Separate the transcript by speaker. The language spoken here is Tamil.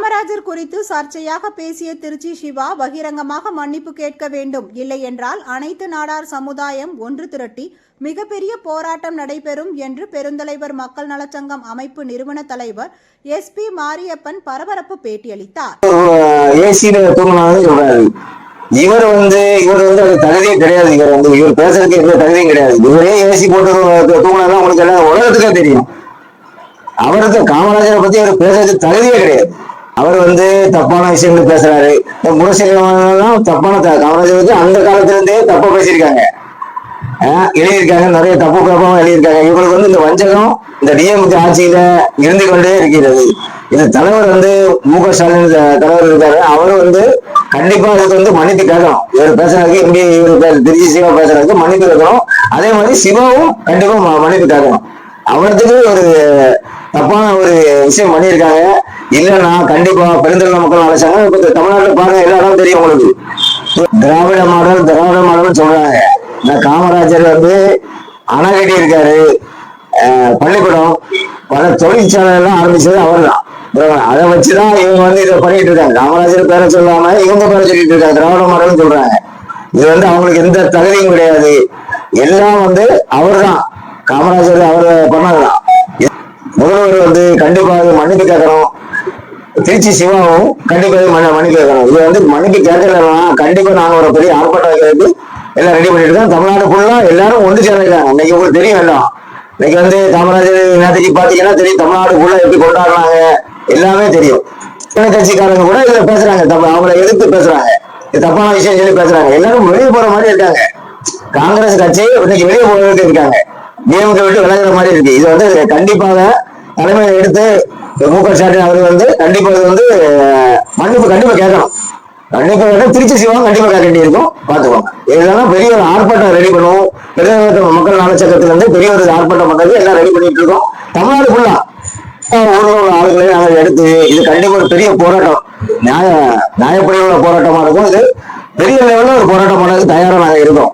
Speaker 1: காமராஜர் குறித்து சர்ச்சையாக பேசிய திருச்சி சிவா பகிரங்கமாக மன்னிப்பு கேட்க வேண்டும். இல்லை என்றால் அனைத்து நாடார் சமுதாயம் ஒன்று திரட்டி மிகப்பெரிய போராட்டம் நடைபெறும் என்று பெருந்தலைவர் மக்கள் நலச்சங்கம் அமைப்பு நிறுவன தலைவர் எஸ். பி. மாரியப்பன் பரபரப்பு பேட்டியளித்தார்.
Speaker 2: இவர் வந்து இவர் வந்து அது தகுதியே கிடையாது. இவர் வந்து இவர் பேசுறதுக்கு எந்த தகுதியும் கிடையாது. இவரே ஏசி போட்டு தூங்கினாதான் உங்களுக்கு எல்லாம் உலகத்துக்கே தெரியும். அவருக்கு காமராஜரை பத்தி அவர் பேசுறதுக்கு தகுதியே கிடையாது. அவர் வந்து தப்பான விஷயங்கள் பேசுறாரு. இந்த குணசீலம் தப்பான த- காமராஜர் வந்து அந்த காலத்துல இருந்தே தப்பா பேசியிருக்காங்க. எழுதியிருக்காங்க நிறைய தப்பு குழப்பமா எழுதியிருக்காங்க. இவங்களுக்கு வந்து இந்த வஞ்சகம் இந்த டிஎம்கே ஆட்சியில இருந்து கொண்டே இருக்கிறது. இந்த தலைவர் வந்து மு க ஸ்டாலின் த- தலைவர் இருக்காரு. அவர் வந்து கண்டிப்பா அதுக்கு வந்து மன்னித்து கேட்கணும். இவர் பேசுறதுக்கு இங்கே இவர் திருச்சி சிவா பேசுறதுக்கு மன்னிப்பு கேட்கணும். அதே மாதிரி சிவாவும் கண்டிப்பா ம- மன்னிப்பு கேட்கணும். அவரத்துக்கு ஒரு தப்பான ஒரு விஷயம் பண்ணியிருக்காங்க. இல்லைன்னா கண்டிப்பா பெருந்தலை மக்கள் அழைச்சாங்க இப்ப தமிழ்நாட்டுல பாருங்க எல்லா இடம் தெரியும் உங்களுக்கு. திராவிட மாடல் திராவிட மாடல்னு சொல்றாங்க. இந்த காமராஜர் வந்து அணை கட்டி இருக்காரு பள்ளிக்கூடம். பல தொழிற்சாலை எல்லாம் ஆரம்பிச்சது அவர் தான் அதை வச்சுதான் இவங்க வந்து இதை பண்ணிட்டு இருக்காங்க. காமராஜர் பேரை சொல்லாம இவங்க பேரை சொல்லிட்டு இருக்காங்க. திராவிட மாடல்னு சொல்றாங்க. இது வந்து அவங்களுக்கு எந்த தகுதியும் கிடையாது. எல்லாம் வந்து அவர் தான் காமராஜர் அவர் பண்ணதுதான் முதல்வர் வந்து கண்டிப்பா அது மன்னிப்பு கேட்கணும் திருச்சி சிவாவும் கண்டிப்பாக இது மன்ன- இது வந்து மன்னிப்பு கேட்கலாம் கண்டிப்பா நான் ஒரு பெரிய ஆர்ப்பாட்டம் வைக்கிறதுக்கு எல்லாம் ரெடி பண்ணிட்டு இருக்கோம் தமிழ்நாடு ஃபுல்லா எல்லாரும் ஒன்று சேர்ந்துருக்காங்க இன்னைக்கு உங்களுக்கு தெரியும் எல்லாம். இன்னைக்கு வந்து காமராஜர் நேற்றுக்கு பாத்தீங்கன்னா தெரியும். தமிழ்நாடு ஃபுல்லா எப்படி கொண்டாடுறாங்க எல்லாமே தெரியும். சின்ன கட்சிக்காரங்க கூட இதுல பேசுறாங்க. தப்பு அவங்கள எதிர்த்து பேசுறாங்க. இது தப்பான விஷயம் சொல்லி பேசுறாங்க. எல்லாரும் வெளியே போற மாதிரி இருக்காங்க. காங்கிரஸ் கட்சி இன்னைக்கு வெளியே போறதுக்கு இருக்காங்க. டிஎம்கே விட்டு விளையாடுற மாதிரி இருக்கு. இது வந்து கண்டிப்பாக தலைமையை எடுத்து மு க ஸ்டாலின் அவர் வந்து கண்டிப்பா இது வந்து மன்னிப்பு கண்டிப்பா கேட்கணும். கண்டிப்பா கேட்கணும் திருச்சி சிவம் கண்டிப்பா கேட்க வேண்டியிருக்கும். பாத்துக்கோங்க இதெல்லாம் பெரிய ஒரு ஆர்ப்பாட்டம் ரெடி பண்ணுவோம். பெரிய மக்கள் நலச்சக்கத்துல இருந்து பெரிய ஒரு ஆர்ப்பாட்டம் பண்றது எல்லாம் ரெடி பண்ணிட்டு இருக்கோம். தமிழ்நாடு ஃபுல்லா ஊர்ல உள்ள ஆளுகளை நாங்கள் எடுத்து இது கண்டிப்பா ஒரு பெரிய போராட்டம். நியாய நியாயப்படி உள்ள போராட்டமா இருக்கும். இது பெரிய லெவல்ல ஒரு போராட்டம் பண்ணதுக்கு தயாரா நாங்க இருக்கோம்.